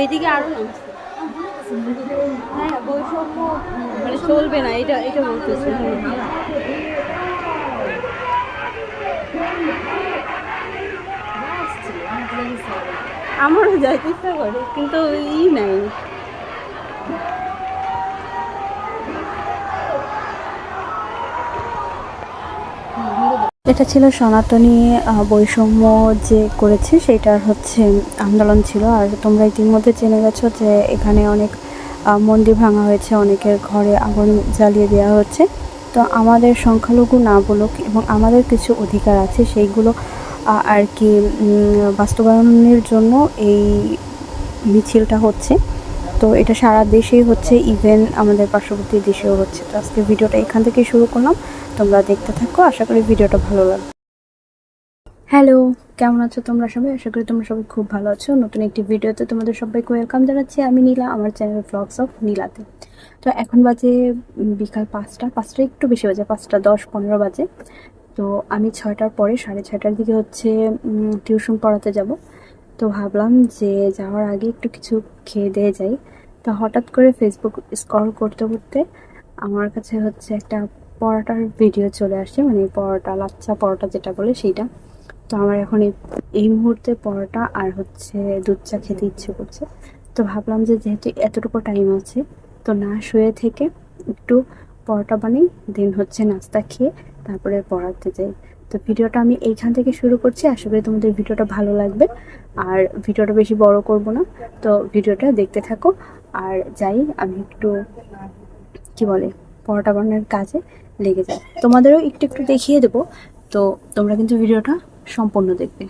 এইদিকে আরও না হ্যাঁ মানে চলবে না, এটা এটা বলতেছে। আমারও যাইতে ইচ্ছা করে, কিন্তু ই নাই। এটা ছিল সনাতনী বৈষম্য যে করেছে সেটার হচ্ছে আন্দোলন ছিল। আর তোমরা ইতিমধ্যে জেনে গেছো যে এখানে অনেক মন্দির ভাঙা হয়েছে, অনেকের ঘরে আগুন জ্বালিয়ে দেওয়া হচ্ছে। তো আমাদের সংখ্যালঘু না বলুক এবং আমাদের কিছু অধিকার আছে, সেইগুলো আর কি বাস্তবায়নের জন্য এই মিছিলটা হচ্ছে। তো এটা সারা দেশেই হচ্ছে ইভেন আমাদের পার্শ্ববর্তী দেশেও হচ্ছে। তো আজকে ভিডিওটা এখান থেকে শুরু করলাম। তোমরা দেখতে থাকো, আশা করি ভিডিওটা ভালো লাগবে। হ্যালো, কেমন আছো তোমরা সবাই? আশা করি তোমরা সবাই খুব ভালো আছো। নতুন একটি ভিডিওতে তোমাদের সবাইকে ওয়েলকাম জানাচ্ছি। আমি নীলা, আমার চ্যানেল ব্লগস অফ নীলাতে। তো এখন বাজে বিকাল পাঁচটা পাঁচটা একটু বেশি বাজে, পাঁচটা দশ পনেরো বাজে। তো আমি ছয়টার পরে, সাড়ে ছয়টার দিকে হচ্ছে টিউশন পড়াতে যাব। তো ভাবলাম যে যাওয়ার আগে একটু কিছু খেয়ে দিয়ে যাই। তো হঠাৎ করে ফেসবুক স্ক্রল করতে করতে আমার কাছে হচ্ছে একটা পরোটার ভিডিও চলে আসছে মানে পরোটা লাচ্চা পরোটা যেটা বলে সেইটা। তো আমার এখন এই এই মুহূর্তে পরোটা আর হচ্ছে দুধ চা খেতে ইচ্ছে করছে। তো ভাবলাম যে যেহেতু এতটুকু টাইম আছে, তো না শুয়ে থেকে একটু পরোটা বানাই দেন হচ্ছে নাস্তা খেয়ে তারপরে পড়াতে যাই। তো ভিডিওটা আমি এইখান থেকে শুরু করছি। আশা করি তোমাদের ভিডিওটা ভালো লাগবে। আর ভিডিওটা বেশি বড় করব না। তো ভিডিওটা দেখতে থাকো। আর যাই, আমি একটু, কি বলে, পরোটা বানানোর কাজে লেগে যায়। তোমাদেরও একটু একটু দেখিয়ে দেবো। তো তোমরা কিন্তু ভিডিওটা সম্পূর্ণ দেখবে।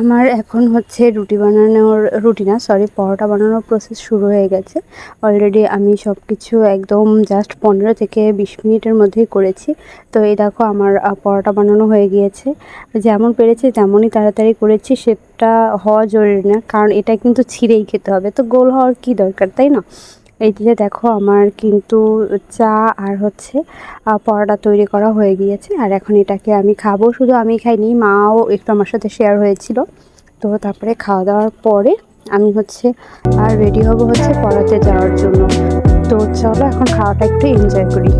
আমার এখন হচ্ছে রুটি বানানোর, রুটি না সরি পরোটা বানানোর প্রসেস শুরু হয়ে গেছে। অলরেডি আমি সব কিছু একদম জাস্ট পনেরো থেকে বিশ মিনিটের মধ্যেই করেছি। তো এই দেখো আমার পরোটা বানানো হয়ে গিয়েছে। যেমন পেরেছি তেমনই তাড়াতাড়ি করেছি সেটা হওয়া জরুরি না, কারণ এটা কিন্তু ছিঁড়েই খেতে হবে। তো গোল হওয়ার কি দরকার, তাই না? এই যে দেখো আমার কিন্তু চা আর হচ্ছে পরোটা তৈরি করা হয়ে গিয়েছে। আর এখন এটাকে আমি খাব। শুধু আমি খাইনি, মাও একটু আমার সাথে শেয়ার হয়েছিল। তো তারপরে খাওয়া দাওয়ার পরে আমি হচ্ছে, আর রেডি হব হচ্ছে পড়াতে যাওয়ার জন্য। তো চলো এখন খাওয়াটা একটু এনজয় করি।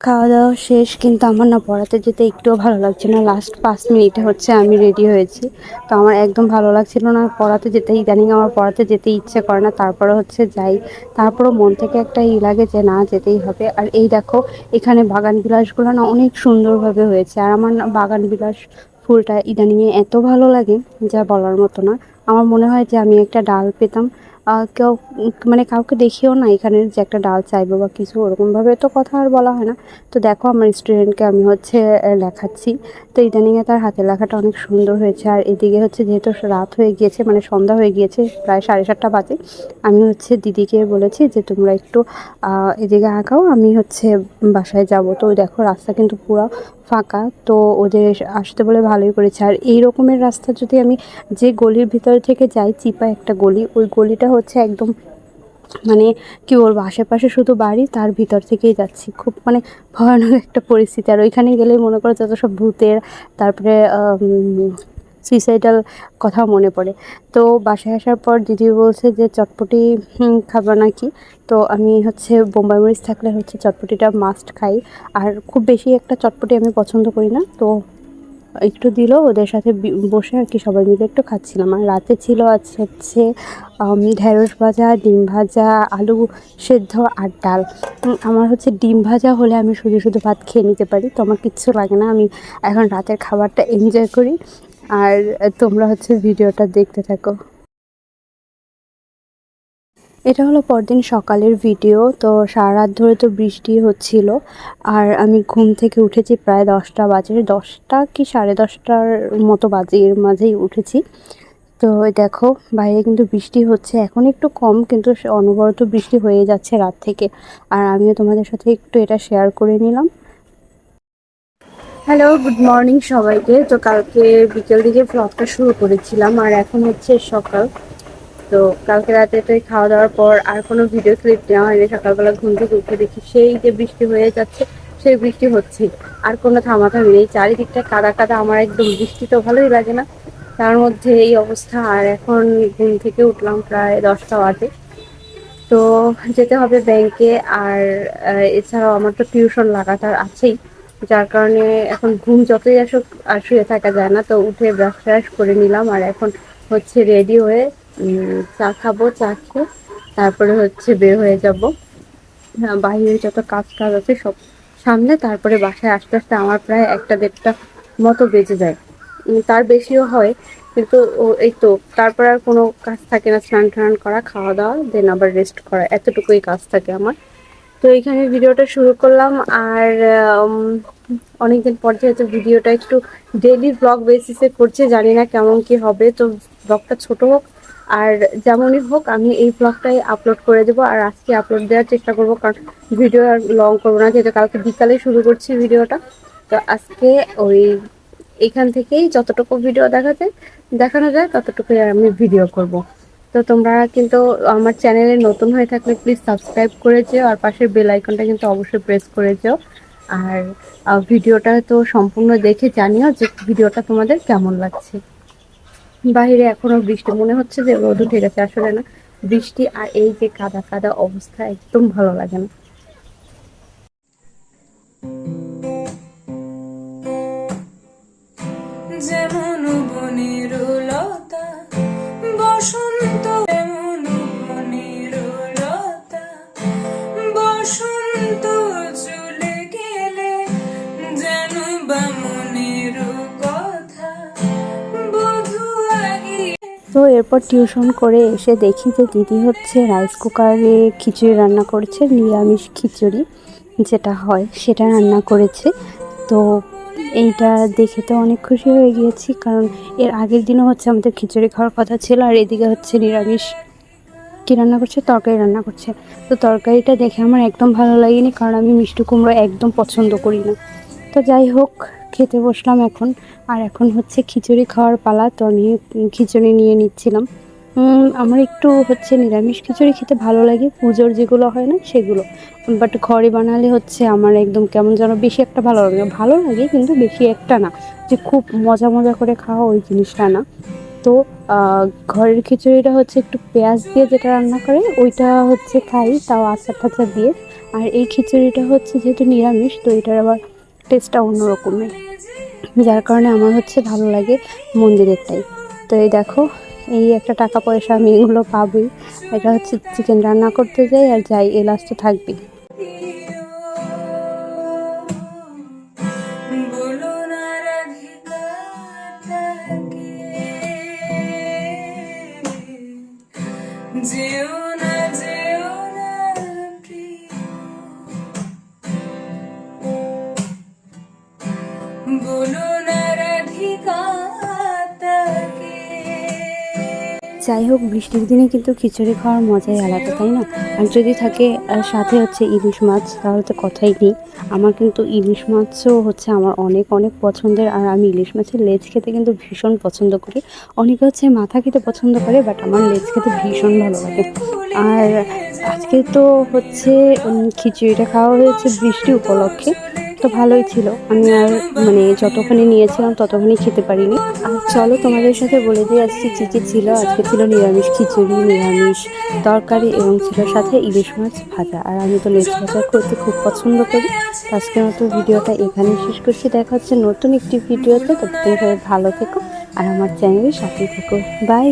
খাওয়া দাওয়া শেষ, কিন্তু আমার না পড়াতে যেতে একটুও ভালো লাগছে না। লাস্ট পাঁচ মিনিটে হচ্ছে আমি রেডি হয়েছি। তো আমার একদম ভালো লাগছিল না। পড়াতে যেতে, ইদানিং আমার পড়াতে যেতে ইচ্ছে করে না। তারপরে হচ্ছে যাই। তারপরও মন থেকে একটা ই লাগে যে, না, যেতেই হবে। আর এই দেখো, এখানে বাগান বিলাসগুলো না অনেক সুন্দরভাবে হয়েছে। আর আমার বাগান বিলাস ফুলটা ইদানিংয়ে এত ভালো লাগে, যা বলার মতো না। আমার মনে হয় যে, আমি একটা ডাল পেতাম। কেউ মানে কাউকে দেখিও না, এখানে যে একটা ডাল চাইব বা কিছু ওরকমভাবে তো কথা আর বলা হয় না। তো দেখো আমার স্টুডেন্টকে আমি হচ্ছে লেখাচ্ছি। তো ইদানিংয়ে তার হাতে লেখাটা অনেক সুন্দর হয়েছে। আর এদিকে হচ্ছে যেহেতু রাত হয়ে গিয়েছে মানে সন্ধ্যা হয়ে গিয়েছে, প্রায় সাড়ে সাতটা বাজে, আমি হচ্ছে দিদিকে বলেছি যে তোমরা একটু এদিকে আঁকাও আমি হচ্ছে বাসায় যাব। তো দেখো রাস্তা কিন্তু পুরো ফাঁকা, তো ওদের আসতে বলে ভালোই করেছে। আর এই রকমের রাস্তা যদি আমি যে গলির ভিতর থেকে যাই, চিপা একটা গলি, ওই গলিটা হচ্ছে একদম মানে কি বলব, আশেপাশে শুধু বাড়ি, তার ভিতর থেকেই যাচ্ছি। খুব মানে ভয়ানক একটা পরিস্থিতি। আর ওইখানে গেলেই মনে করো যত সব ভূতের, তারপরে সুইসাইডাল কথা মনে পড়ে। তো বাসায় আসার পর দিদি বলছে যে, চটপটি খাব নাকি? তো আমি হচ্ছে বোম্বাই মরিচ থাকলে হচ্ছে চটপটিটা মাস্ট খাই। আর খুব বেশি একটা চটপটি আমি পছন্দ করি না। তো একটু দিল, ওদের সাথে বসে আর কি সবাই মিলে একটু খাচ্ছিলাম। আর রাতে ছিল আছে হচ্ছে ঢেঁড়স ভাজা, ডিম ভাজা, আলু সেদ্ধ আর ডাল। আমার হচ্ছে ডিম ভাজা হলে আমি শুধু শুধু ভাত খেয়ে নিতে পারি, তো আমার কিচ্ছু লাগে না। আমি এখন রাতের খাবারটা এনজয় করি। আর তোমরা হচ্ছে ভিডিওটা দেখতে থাকো। এটা হলো পরদিন সকালের ভিডিও তো সারা রাত ধরে তো বৃষ্টি হচ্ছিল। আর আমি ঘুম থেকে উঠেছি প্রায় দশটা বাজে, দশটা কি সাড়ে দশটার মতো বাজে, এর মাঝেই উঠেছি। তো দেখো, বাইরে কিন্তু বৃষ্টি হচ্ছে, এখন একটু কম, কিন্তু অনবরত বৃষ্টি হয়ে যাচ্ছে রাত থেকে। আর আমিও তোমাদের সাথে একটু এটা শেয়ার করে নিলাম। হ্যালো গুড মর্নিং সবাইকে। তো কালকে বিকেল দিকে ব্লগটা শুরু করেছিলাম, আর এখন হচ্ছে সকাল। তো কালকে রাতে তো খাওয়া দাওয়ার পর আর কোনো ভিডিও ক্লিপ নেওয়া হয়নি। সকালবেলা ঘুম থেকে উঠে দেখি সেই যে বৃষ্টি হয়ে যাচ্ছে, সেই বৃষ্টি হচ্ছে আর কোনো থামাথামি নেই। চারিদিকটা কাদা কাদা। আমার একদম বৃষ্টি তো ভালোই লাগে না। তার মধ্যে এই অবস্থা। আর এখন ঘুম থেকে উঠলাম প্রায় দশটা বাজে। তো যেতে হবে ব্যাংকে। আর এছাড়াও আমার তো টিউশন লাগাতার আছেই। যার কারণে এখন ঘুম যতই আসুক আর শুয়ে থাকা যায় না। তো উঠে ব্রাশ ট্রাশ করে নিলাম। আর এখন হচ্ছে রেডি হয়ে চা খাব, চা খেয়ে তারপরে হচ্ছে বের হয়ে যাব। বাইরে যত কাজ টাজ আছে সব সামনে তারপরে বাসায় আস্তে আস্তে আমার প্রায় একটা দেড়টা মতো বেজে যায়। তার বেশিও হয়, কিন্তু এই তো, তারপর আর কোনো কাজ থাকে না, স্নান টান করা, খাওয়া দাওয়া, দেন আবার রেস্ট করা, এতটুকুই কাজ থাকে আমার। তো এখানে ভিডিওটা শুরু করলাম, আর অনেকদিন পর যেহেতু ভিডিওটা একটু ডেইলি ব্লগ বেসিসে করছে, জানি না কেমন কি হবে, তো ব্লগটা ছোট হোক আর যেমনই হোক, আমি এই ব্লগটাই আপলোড করে দেবো আর আজকে আপলোড দেওয়ার চেষ্টা করব, কারণ ভিডিও আর লং করব না, যেহেতু কালকে বিকালে শুরু করছি ভিডিওটা তো আজকে ওই এখান থেকেই যতটুকু ভিডিও দেখাতে দেখানো যায়, ততটুকুই আমি ভিডিও করব। তো তোমরা কিন্তু আমার চ্যানেলে নতুন হয়ে থাকলে প্লিজ সাবস্ক্রাইব করে যেও, আর পাশের বেল আইকনটা কিন্তু অবশ্যই প্রেস করে যেও। আর ভিডিওটা তো সম্পূর্ণ দেখে জানিও যে ভিডিওটা তোমাদের কেমন লাগছে। বাইরে এখনও বৃষ্টি, মনে হচ্ছে যে রোদ উঠে গেছে, আসলে না। বৃষ্টি আর এই যে কাদা কাদা অবস্থা, একদম ভালো লাগে না। তো এরপর টিউশন করে এসে দেখি যে দিদি হচ্ছে রাইস কুকারে খিচুড়ি রান্না করেছে, নিরামিষ খিচুড়ি যেটা হয় সেটা রান্না করেছে। তো এইটা দেখে তো অনেক খুশি হয়ে গিয়েছি, কারণ এর আগের দিনও হচ্ছে আমাদের খিচুড়ি খাওয়ার কথা ছিল, আর এদিকে হচ্ছে নিরামিষ কী রান্না করছে? তরকারি রান্না করছে। তো তরকারিটা দেখে আমার একদম ভালো লাগেনি, কারণ আমি মিষ্টি কুমড়ো একদম পছন্দ করি না। তো যাই হোক খেতে বসলাম এখন। আর এখন হচ্ছে খিচুড়ি খাওয়ার পালা, তো আমি খিচুড়ি নিয়ে নিচ্ছিলাম। আমার একটু হচ্ছে নিরামিষ খিচুড়ি খেতে ভালো লাগে, পুজোর যেগুলো হয় না সেগুলো। বাট ঘরে বানালে হচ্ছে আমার একদম কেমন যেন বেশি একটা ভালো লাগে। ভালো লাগে কিন্তু বেশি একটা না, যে খুব মজা মজা করে খাওয়া ওই জিনিসটা না। তো ঘরের খিচুড়িটা হচ্ছে একটু পেঁয়াজ দিয়ে যেটা রান্না করে, ওইটা হচ্ছে খাই, তাও আচার টাচার দিয়ে। আর এই খিচুড়িটা হচ্ছে যেহেতু নিরামিষ, তো এটার আবার টেস্টটা অন্যরকমের যার কারণে আমার হচ্ছে ভালো লাগে মন্দিরেরটাই। তো এই দেখো, এই একটা টাকা পয়সা আমি এগুলো পাবই। এটা হচ্ছে চিকেন রান্না করতে যাই আর যাই, এই লাস্টে থাকবি যাই হোক, বৃষ্টির দিনে কিন্তু খিচুড়ি খাওয়ার মজাই আলাদা, তাই না? আর যদি থাকে সাথে হচ্ছে ইলিশ মাছ, তাহলে তো কথাই নেই। আমার কিন্তু ইলিশ মাছও হচ্ছে আমার অনেক অনেক পছন্দের, আর আমি ইলিশ মাছের লেজ খেতে কিন্তু ভীষণ পছন্দ করি। অনেকে হচ্ছে মাথা খেতে পছন্দ করে বাট আমার লেজ খেতে ভীষণ ভালো লাগে। আর আজকে তো হচ্ছে খিচুড়িটা খাওয়া হয়েছে বৃষ্টি উপলক্ষে। তো ভালোই ছিল। আমি আর মানে যতখানি নিয়েছিলাম ততখানি খেতে পারিনি। আর চলো তোমাদের সাথে বলে দিয়ে আজকে কী কী ছিল? আজকে ছিল নিরামিষ খিচুড়ি, নিরামিষ তরকারি এবং ছিল সাথে ইলিশ মাছ ভাজা। আর আমি তো লেজ ভাজা করতে খুব পছন্দ করি। আজকের মতো ভিডিওটা এখানে শেষ করছি। দেখা হচ্ছে নতুন একটি ভিডিওতে। সবাই ভালো থেকো আর আমার চ্যানেলের সাথে থেকো। বাই!